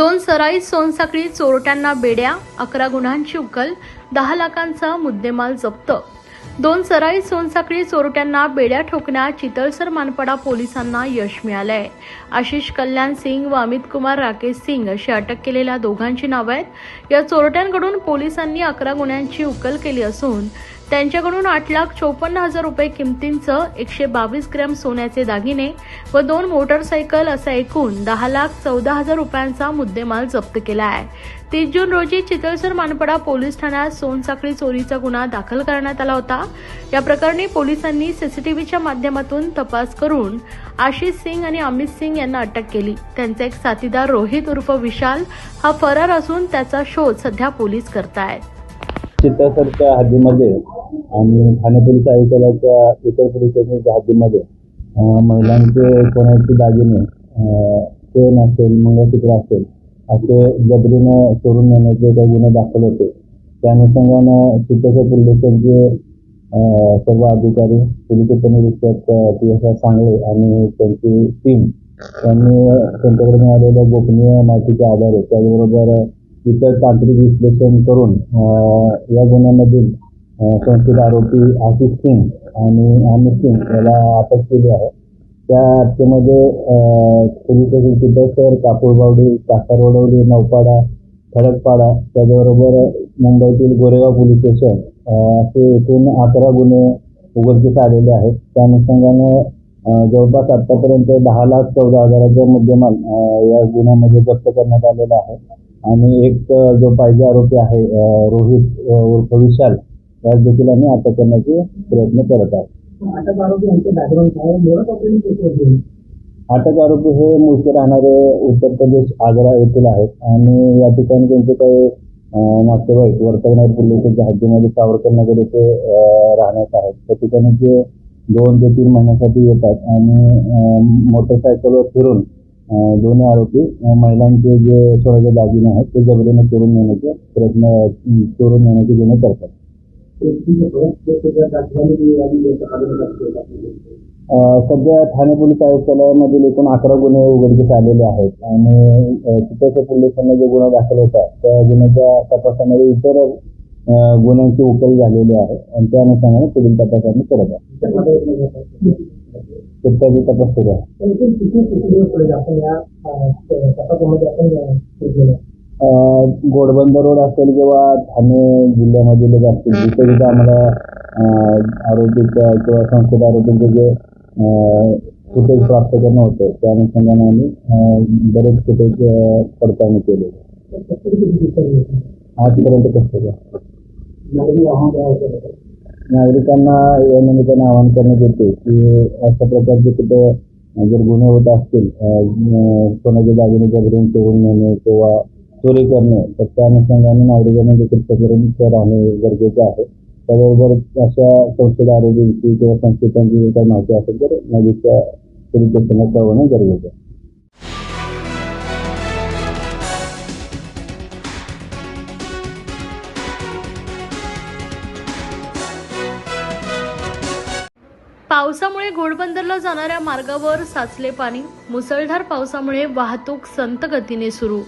दोन सराई सोनसाखळी चोरट्यांना बेड्या अकरा गुन्ह्यांची उकल दहा लाखांचा मुद्देमाल जप्त. दोन सराई सोनसाखळी चोरट्यांना बेड्या ठोकण्यात चितळसर मानपाडा पोलिसांना यश मिळालंय. आशिष कल्याण सिंग व अमित कुमार राकेश सिंग अशी अटक केलेल्या दोघांची नावं आहेत. या चोरट्यांकडून पोलिसांनी अकरा गुन्ह्यांची उकल केली असून त्यांच्याकडून आठ लाख चोपन्न हजार रुपये किमतींचं एकशे बावीस ग्रॅम सोन्याचे दागिने व दोन मोटरसायकल असा एकूण दहा लाख चौदा हजार रुपयांचा मुद्देमाल जप्त केला आहे. तीस जून रोजी चितळसर मानपडा पोलीस ठाण्यात सोनसाखळी चोरीचा गुन्हा दाखल करण्यात आला होता. या प्रकरणी पोलिसांनी सीसीटीव्हीच्या माध्यमातून तपास करून आशिष सिंग आणि अमित सिंग यांना अटक केली. त्यांचा एक साथीदार रोहित उर्फ विशाल हा फरार असून त्याचा शोध सध्या पोलीस करतायत. चित्रसरच्या हद्दीमध्ये आणि ठाणे पोलीस आयुक्तालयाच्या इतर पोलीस स्टेशनच्या हद्दीमध्ये महिलांचे कोणाचे दागिने अं, चेन असेल मंगळसूत्र असेल असे जबरीनं चोरून नेण्याचे काही गुन्हे दाखल होते. त्या अनुषंगानं चित्रसर पोलीस स्टेशनचे सर्व अधिकारी पोलीस उपनिरीक्षक पी एस आर सांगले आणि त्यांची टीम त्यांनी त्यांच्याकडे आलेल्या गोपनीय माहितीच्या आधारे त्याचबरोबर इतर तांत्रिक विश्लेषण करून या गुन्ह्यामधील अं, संशयित आरोपी आशिष सिंग आणि अमित सिंग याला अटक केली आहे. त्या अटकेमध्ये अं, पोलीस स्टेशन कापूरबावडी कासारवडवली नौपाडा खडकपाडा त्याचबरोबर मुंबईतील गोरेगाव पोलीस स्टेशन असे एकूण अकरा गुन्हे उघडकीस आलेले आहेत. त्या अनुषंगाने जवळपास आतापर्यंत दहा लाख चौदा हजाराचा मुद्देमाल या गुन्ह्यामध्ये जप्त करण्यात आलेला आहे. आणि एक जो पाहिजे आरोपी आहे रोहित उर्फ विशाल यास देखील आम्ही अटक करण्याचे प्रयत्न करत आहोत. अटक आरोपी हे मूळचे राहणारे उत्तर प्रदेश आग्रा येथील आहेत. आणि या ठिकाणी त्यांचे काही नातेवाईक वर्तवणार पोलिसांच्या हद्दीमध्ये सावरकर नगर येथे राहण्यात आहेत. त्या ठिकाणी ते दोन ते तीन महिन्यासाठी येतात आणि मोटरसायकलवर फिरून दोन्ही आरोपी महिलांचे जे स्वराज्य दागिने आहेत ते जबरीने चोरून नेण्याचे प्रयत्न चोरून नेण्याचे गुन्हे करतात. सध्या ठाणे पोलीस आयुक्तालयामधील एकूण अकरा गुन्हे उघडकीस आलेले आहेत आणि तिथे पोलिसांना जे गुन्हा दाखल होता त्या गुन्ह्याच्या तपासामध्ये इतर गुन्ह्यांची उकल झालेली आहे आणि त्या अनुषंगाने पुढील तपास आम्ही करत आहोत तपास अं, घोडबंदर रोड असेल किंवा ठाणे जिल्ह्यामधील जे असतील जिथे जिथे आम्हाला अं, आरोपीच्या किंवा संशयित आरोपींचे जे फुटेज प्राप्त करणं होतं त्या अनुषंगाने आम्ही बरेच फुटेज पडताळणी केले. आजपर्यंत कसं नागरिकांना या निमित्ताने आवाहन करण्यात येते की अशा प्रकारचे कुठे जर गुन्हे होत असतील कोणाच्या कोणाचे दागिने चोरून नेणे किंवा चोरी करणे तर त्या अनुषंगाने नागरिकांना देखील सतर्क राहणे गरजेचं आहे. त्याबरोबर अशा संशयित आरोग्यांची किंवा संस्थेची काही माहिती असेल तर नदीच्या पोलीस स्टेशनला कळवणं गरजेचं आहे. घोडबंदरला जाणाऱ्या मार्गावर साचले पाणी. मुसळधार पावसामुळे वाहतूक संत गतीने सुरू.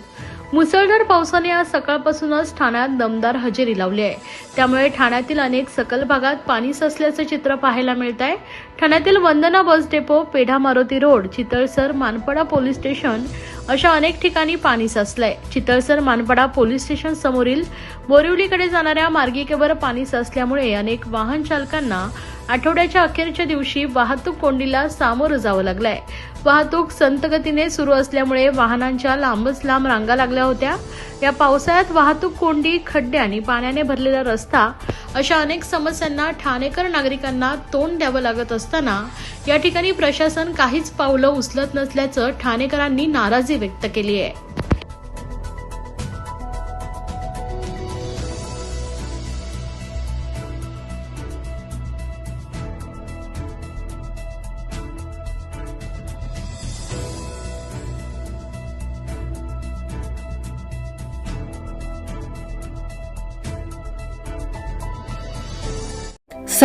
मुसळधार पावसाने आज सकाळपासूनच ठाण्यात दमदार हजेरी लावली आहे. त्यामुळे ठाण्यातील अनेक सकल भागात पाणी साचल्याचं चित्र पाहायला मिळत आहे ठाण्यातील Vandana bus depot Pedha Maruti road Chitalsar Manpada police station अशा अनेक ठिकाणी पाणी साचलंय. चितळसर मानपडा पोलीस स्टेशन समोरील बोरिवलीकडे जाणाऱ्या मार्गिकेवर पाणी साचल्यामुळे अनेक वाहन चालकांना आठवड्याच्या अखेरच्या दिवशी वाहतूक कोंडीला सामोरं जावं लागलंय. वाहतूक संतगतीने सुरू असल्यामुळे वाहनांच्या लांबच लांब रांगा लागल्या होत्या. या पावसाळ्यात वाहतूक कोंडी खड्डे आणि पाण्याने भरलेला रस्ता अशा अनेक समस्यांना ठाणेकर नागरिकांना तोंड द्यावं लागत असताना या ठिकाणी प्रशासन काहीच पावलं उचलत नसल्याचं ठाणेकरांनी नाराजी व्यक्त केली आहे.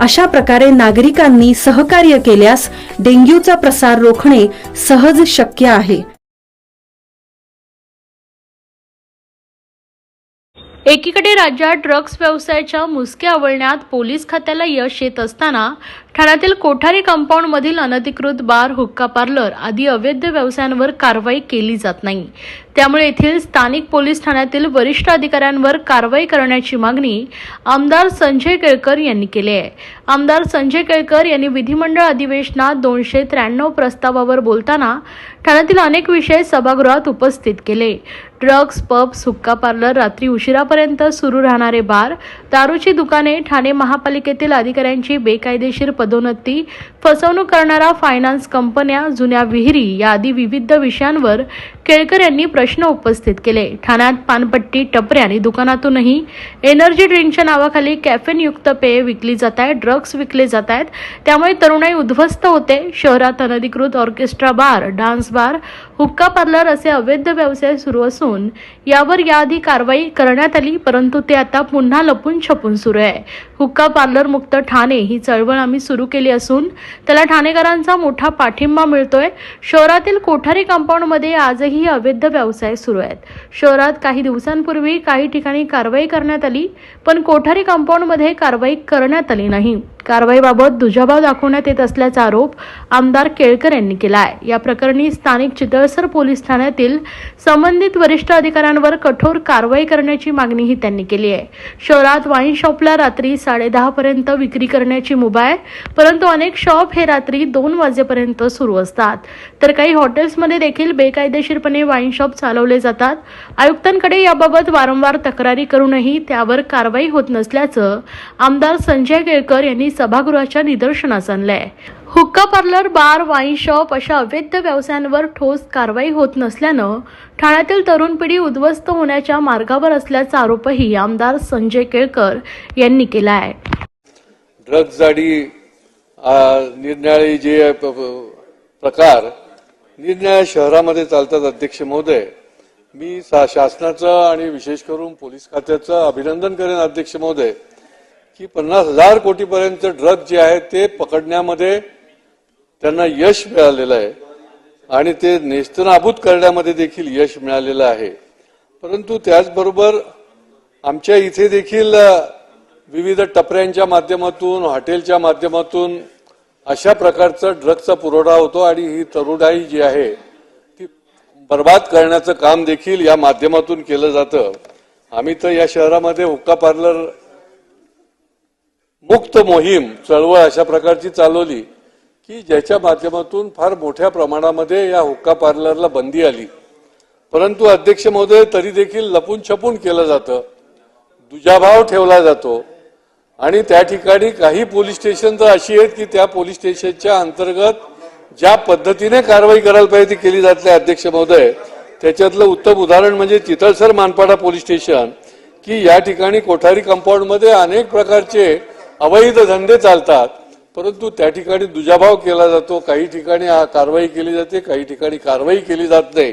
अशा प्रकारे नागरिकांनी सहकार्य केल्यास डेंग्यूचा प्रसार रोखणे सहज शक्य आहे. एकीकडे राज्यात ड्रग्ज व्यवसायाच्या मुसक्या आवळण्यात पोलीस खात्याला यश येत असताना ठाण्यातील कोठारी कंपाऊंडमधील अनधिकृत बार हुक्का पार्लर आदी अवैध व्यवसायांवर कारवाई केली जात नाही. त्यामुळे येथील स्थानिक पोलीस ठाण्यातील वरिष्ठ अधिकाऱ्यांवर कारवाई करण्याची मागणी आमदार संजय केळकर यांनी केली आहे. आमदार संजय केळकर यांनी विधिमंडळ अधिवेशनात दोनशे त्र्याण्णव प्रस्तावावर बोलताना ठाण्यातील अनेक विषय सभागृहात उपस्थित केले. ड्रग्ज पब्स हुक्का पार्लर रात्री उशिरापर्यंत सुरू राहणारे बार दारूची दुकाने ठाणे महापालिकेतील अधिकाऱ्यांची बेकायदेशीर पदोन्नती फसवणूक करणारा फायनान्स कंपन्या जुन्या विहिरी या आदी विविध विषयांवर केळकर यांनी प्रश्न उपस्थित केले. ठाण्यात पानपट्टी टपरे आणि दुकानातूनही एनर्जी ड्रिंकच्या नावाखाली कॅफेनयुक्त पेय विकली जात आहेत ड्रग्ज विकले जात आहेत त्यामुळे तरुणाई उद्ध्वस्त होते. शहरात अनधिकृत ऑर्केस्ट्रा बार डान्स बार हुक्का पार्लर असे अवैध व्यवसाय सुरू असून यावर याआधी कारवाई करण्यात आली परंतु ते आता पुन्हा लपून छपून सुरू आहे. हुक्का पार्लर मुक्त ठाणे ही चळवळ आम्ही सुरू केली असून त्याला ठाणेकरांचा मोठा पाठिंबा मिळतोय. शहरातील कोठारी कंपाऊंडमध्ये आजही अवैध व्यवसाय सुरू आहेत. शहरात काही दिवसांपूर्वी काही ठिकाणी कारवाई करण्यात आली पण कोठारी कंपाऊंडमध्ये कारवाई करण्यात आली नाही. कारवाईबाबत दुजाभाव दाखवण्यात येत असल्याचा आरोप आमदार केळकर यांनी केला आहे या प्रकरणी स्थानिक चितळसर पोलीस ठाण्यातील संबंधित वरिष्ठ अधिकाऱ्यांवर कठोर कारवाई करण्याची मागणीही त्यांनी केली आहे. शहरात वाईन शॉपला रात्री साडेदहा पर्यंत विक्री करण्याची मुभा आहे परंतु अनेक शॉप हे रात्री दोन वाजेपर्यंत सुरू असतात. तर काही हॉटेल्समध्ये देखील बेकायदेशीरपणे वाईन शॉप चालवले जातात. आयुक्तांकडे याबाबत वारंवार तक्रारी करूनही त्यावर कारवाई होत नसल्याचं आमदार संजय केळकर यांनी सभागृहाच्या निदर्शनास आणलंय. हुक्का पार्लर बार वाईन शॉप अशा अवैध व्यवसायांवर ठोस कारवाई होत नसल्यानं ठाण्यातील तरुण पिढी उद्ध्वस्त होण्याच्या मार्गावर असल्याचा आरोपही आमदार संजय केळकर यांनी केला आहे ड्रग्ज आणि आ, निरनिराळे जे प्रकार निरनिराळ्या शहरामध्ये चालतात अध्यक्ष महोदय. मी शासनाचं आणि विशेष करून पोलीस खात्याचं अभिनंदन करेन अध्यक्ष महोदय. की पन्नास हजार कोटीपर्यंत ड्रग जे आहे ते पकडण्यामध्ये त्यांना यश मिळालेलं आहे. आणि ते नेस्तनाबूत करण्यामध्ये देखील यश मिळालेलं आहे. परंतु त्याचबरोबर आमच्या इथे देखील विविध टपऱ्यांच्या माध्यमातून हॉटेलच्या माध्यमातून अशा प्रकारचा ड्रगचा पुरवठा होतो आणि ही तरुणाई जी आहे ती बर्बाद करण्याचं काम देखील या माध्यमातून केलं जातं. आम्ही तर या शहरामध्ये हुक्का पार्लर मुक्त मोहीम चळवळ अशा प्रकारची चालवली की ज्याच्या माध्यमातून फार मोठ्या प्रमाणामध्ये या हुक्का पार्लरला बंदी आली. परंतु अध्यक्ष महोदय तरी देखील लपून छपून केलं जातं. दुजाभाव ठेवला जातो. आणि त्या ठिकाणी काही पोलीस स्टेशन तर अशी आहेत की त्या पोलीस स्टेशनच्या अंतर्गत ज्या पद्धतीने कारवाई करायला पाहिजे ती केली जात अध्यक्ष महोदय. त्याच्यातलं उत्तम उदाहरण म्हणजे चितळसर मानपाडा पोलीस स्टेशन की या ठिकाणी कोठारी कंपाऊंडमध्ये अनेक प्रकारचे अवैध धंदे चालतात परंतु त्या ठिकाणी दुजाभाव केला जातो. काही ठिकाणी कारवाई केली जाते काही ठिकाणी कारवाई केली जात नाही.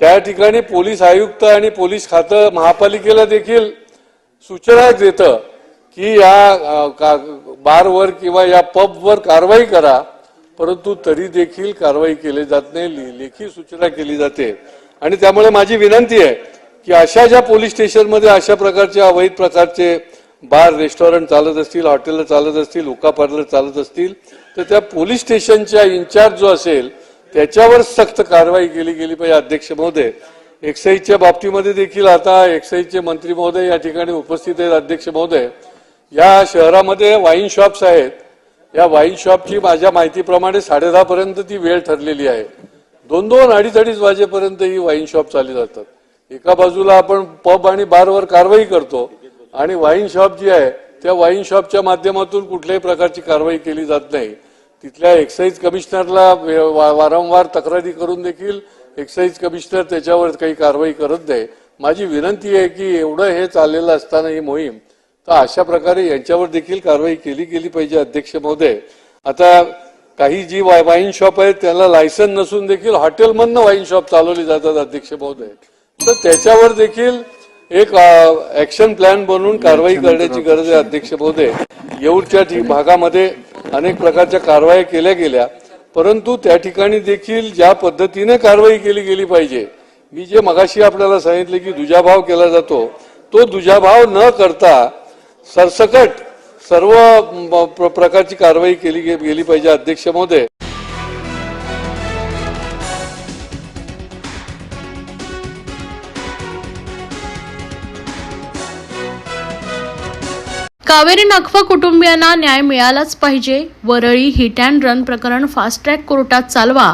त्या ठिकाणी पोलीस आयुक्त आणि पोलीस खातं महापालिकेला देखील सूचना देतं की या का- बारवर किंवा या पबवर कारवाई करा परंतु तरी देखील कारवाई केली जात नाही लेखी सूचना केली जाते. आणि त्यामुळे माझी विनंती आहे की अशा ज्या पोलीस स्टेशनमध्ये अशा प्रकारचे अवैध प्रकारचे बार रेस्टॉरंट चालत असतील हॉटेल चालत असतील हुका पार्लर चालत असतील तर त्या पोलीस स्टेशनच्या इन्चार्ज जो असेल त्याच्यावर सक्त कारवाई केली गेली पाहिजे अध्यक्ष महोदय. एक्साईजच्या बाबतीमध्ये देखील आता एक्साईजचे मंत्री महोदय या ठिकाणी उपस्थित आहेत अध्यक्ष महोदय. या शहरामध्ये वाईन शॉप्स आहेत. या वाईन शॉपची माझ्या माहितीप्रमाणे साडेदहा पर्यंत ती वेळ ठरलेली आहे. दोन दोन अडीच अडीच वाजेपर्यंत ही वाईन शॉप चालली जातात. एका बाजूला आपण पब आणि बारवर कारवाई करतो. आणि वाईन शॉप जी आहे त्या वाईन शॉपच्या माध्यमातून कुठल्याही प्रकारची कारवाई केली जात नाही. तिथल्या एक्साईज कमिशनरला वारंवार तक्रारी करून देखील एक्साईज कमिशनर त्याच्यावर काही कारवाई करत नाही. माझी विनंती आहे की एवढं हे चाललेलं असताना ही मोहीम तर अशा प्रकारे यांच्यावर देखील कारवाई केली गेली पाहिजे अध्यक्ष महोदय. आता काही जी वाईन शॉप आहेत त्यांना लायसन नसून देखील हॉटेलमधनं वाईन शॉप चालवली जातात अध्यक्ष महोदय. तर त्याच्यावर देखील एक ऍक्शन प्लॅन बनवून कारवाई करण्याची गरज आहे अध्यक्ष महोदय. येऊरच्या भागामध्ये अनेक प्रकारच्या कारवाया केल्या गेल्या परंतु त्या ठिकाणी देखील ज्या पद्धतीने कारवाई केली गेली पाहिजे मी जे मगाशी आपल्याला सांगितले की दुजाभाव केला जातो तो दुजाभाव न करता सरसकट सर्व प्रकारची कारवाई केली गेली पाहिजे अध्यक्ष महोदय. कावेरी नखवा कुटुंबियांना न्याय मिळालाच पाहिजे. वरळी हिट अँड रन प्रकरण फास्ट ट्रॅक कोर्टात चालवा.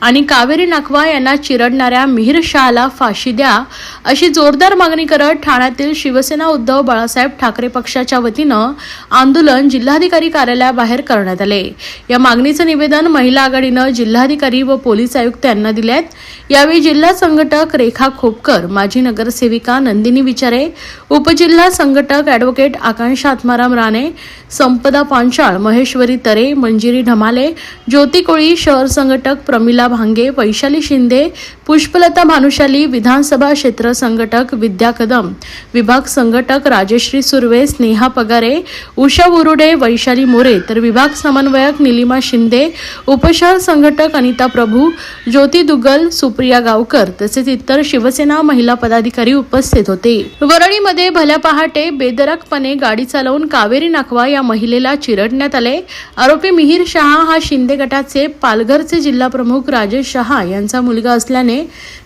आणि कावेरी नखवा यांना चिरडणाऱ्या मिहीर शहाला फाशी द्या. अशी जोरदार मागणी करत ठाण्यातील शिवसेना उद्धव बाळासाहेब ठाकरे पक्षाच्या वतीनं आंदोलन जिल्हाधिकारी कार्यालयाबाहेर करण्यात आले. या मागणीचं निवेदन महिला आघाडीनं जिल्हाधिकारी व पोलीस आयुक्त यांना दिले आहेत यावेळी जिल्हा संघटक रेखा खोपकर माजी नगरसेविका नंदिनी विचारे उपजिल्हा संघटक ॲडव्होकेट आकांक्षा आत्माराम राणे संपदा पांचाळ महेश्वरी तरे मंजिरी ढमाले ज्योती कोळी शहर संघटक प्रमिला भांगे वैशाली शिंदे पुष्पलता भानुशाली विधानसभा क्षेत्र संघटक विद्या कदम विभाग संघटक राजेश्री सुर्वे स्नेहा पगारे उषा बुरुडे वैशाली मोरे तर विभाग समन्वयक निलिमा शिंदे उपशहर संघटक अनिता प्रभू ज्योती दुगल सुप्रिया गावकर तसेच इतर शिवसेना महिला पदाधिकारी उपस्थित होते. वरळीमध्ये भल्या पहाटे बेदरकपणे गाडी चालव चालवून कावेरी नाखवा या महिलेला चिरडण्यात आले. आरोपी मिहीर शहा हा शिंदे गटाचे पालघरचे जिल्हा प्रमुख राजेश शहा यांचा मुलगा असल्याने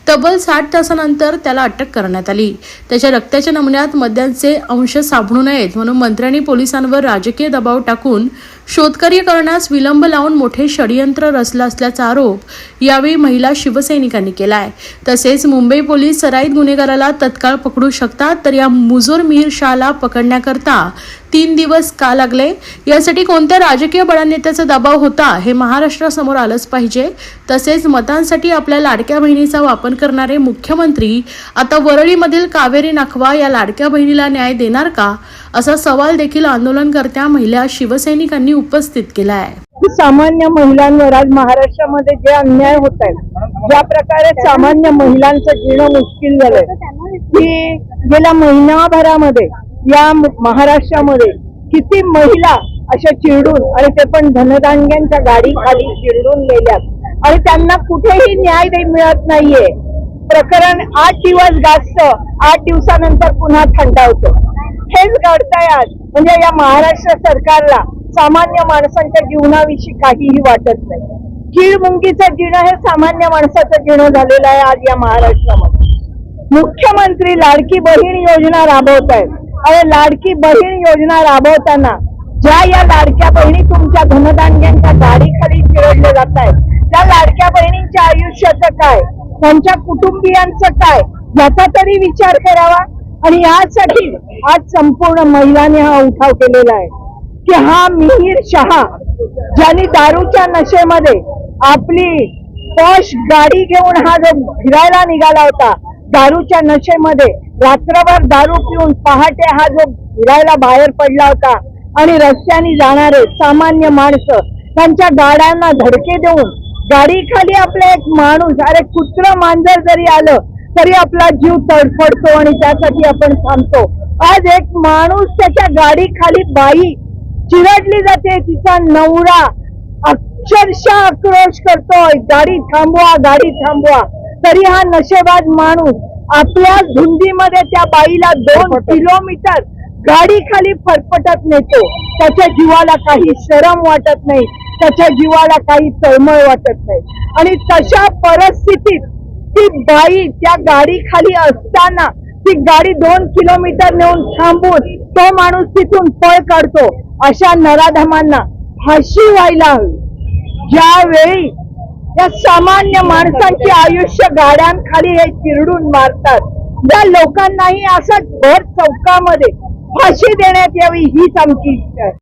तब्बल साठ तासानंतर त्याला अटक करण्यात आली. त्याच्या रक्ताच्या नमुन्यात मद्यांचे अंश सापडू नयेत म्हणून मंत्र्यांनी पोलिसांवर राजकीय दबाव टाकून शोधकार्य करण्यास विलंब लावून मोठे षडयंत्र रचलं असल्याचा आरोप यावेळी महिला शिवसैनिकांनी केलाय. तसेच मुंबई पोलीस सराईत गुन्हेगाराला तत्काळ पकडू शकतात तर या मुजोर मिहीर शाहला पकडण्याकरता तीन दिवस का लागले? यासाठी कोणत्या राजकीय बळानेत्याचा दबाव होता हे महाराष्ट्रासमोर आलंच पाहिजे. तसेच मतांसाठी आपल्या लाडक्या बहिणीचा वापर करणारे मुख्यमंत्री आता वरळीमधील कावेरी नाखवा या लाडक्या बहिणीला न्याय देणार का? असा सवाल देखील आंदोलनकर्त्या महिला शिवसैनिकांनी उपस्थित केला आहे सामान्य महिलांवर आज महाराष्ट्रामध्ये जे अन्याय होत आहेत ज्या प्रकारे सामान्य महिलांचं जीवन मुश्किल झालंय की गेल्या महिनाभरामध्ये या महाराष्ट्रामध्ये किती महिला अशा चिरडून आणि ते पण धनधान्यांच्या गाडी खाली चिरडून गेल्यात. आणि त्यांना कुठेही न्याय मिळत नाहीये. प्रकरण आठ दिवस गाजतं. आठ दिवसानंतर पुन्हा थंडावतं हेच घडतंय आज. म्हणजे या महाराष्ट्र सरकारला सामान्य माणसांच्या जीवनाविषयी काहीही वाटत नाही. कीड मुंगीचं जिणं हे सामान्य माणसाचं जिणं झालेलं आहे आज या महाराष्ट्रामध्ये. मुख्यमंत्री लाडकी बहीण योजना राबवत आहेत अरे लाडकी बहीण योजना राबवताना ज्या या लाडक्या बहिणी तुमच्या धनधान्यांच्या गाडीखाली चिरडले जात आहेत त्या लाडक्या बहिणींच्या आयुष्याचं काय त्यांच्या कुटुंबियांचं काय याचा तरी विचार करावा. आणि यासाठी आज संपूर्ण महिलांनी हा उठाव केलेला आहे की हा मिहीर शहा ज्यांनी दारूच्या नशेमध्ये आपली पॉश गाडी घेऊन हा जो फिरायला निघाला होता दारूच्या नशेमध्ये रात्रभर दारू पिऊन पहाटे हा जो फिरायला बाहेर पडला होता आणि रस्त्याने जाणारे सामान्य माणसं त्यांच्या गाड्यांना धडके देऊन गाडी खाली आपला एक माणूस अरे कुत्र मांजर जरी आलं तरी आपला जीव तडफडतो आणि त्यासाठी आपण थांबतो. आज एक माणूस त्याच्या गाडी खाली बाई चिरडली जाते तिचा नवरा अक्षरशः आक्रोश करतोय गाडी थांबवा गाडी थांबवा. तरी हा नशेबाज माणूस आपल्या धुंदीमध्ये त्या बाईला दोन किलोमीटर गाडी खाली फरफटत नेतो. त्याच्या जीवाला काही शरम वाटत नाही. त्याच्या जीवाला काही तळमळ वाटत नाही. आणि तशा परिस्थितीत ती बाई त्या गाडी खाली असताना ती गाडी दोन किलोमीटर नेऊन थांबून तो माणूस तिथून पळ काढतो. अशा नराधमांना फाशी व्हायला हवी. ज्यावेळी या सामान्य माणसांची आयुष्य गाड्यांखाली हे चिरडून मारतात. या लोकांनाही असं भर चौकामध्ये फाशी देण्यात यावी हीच आमची इच्छा आहे.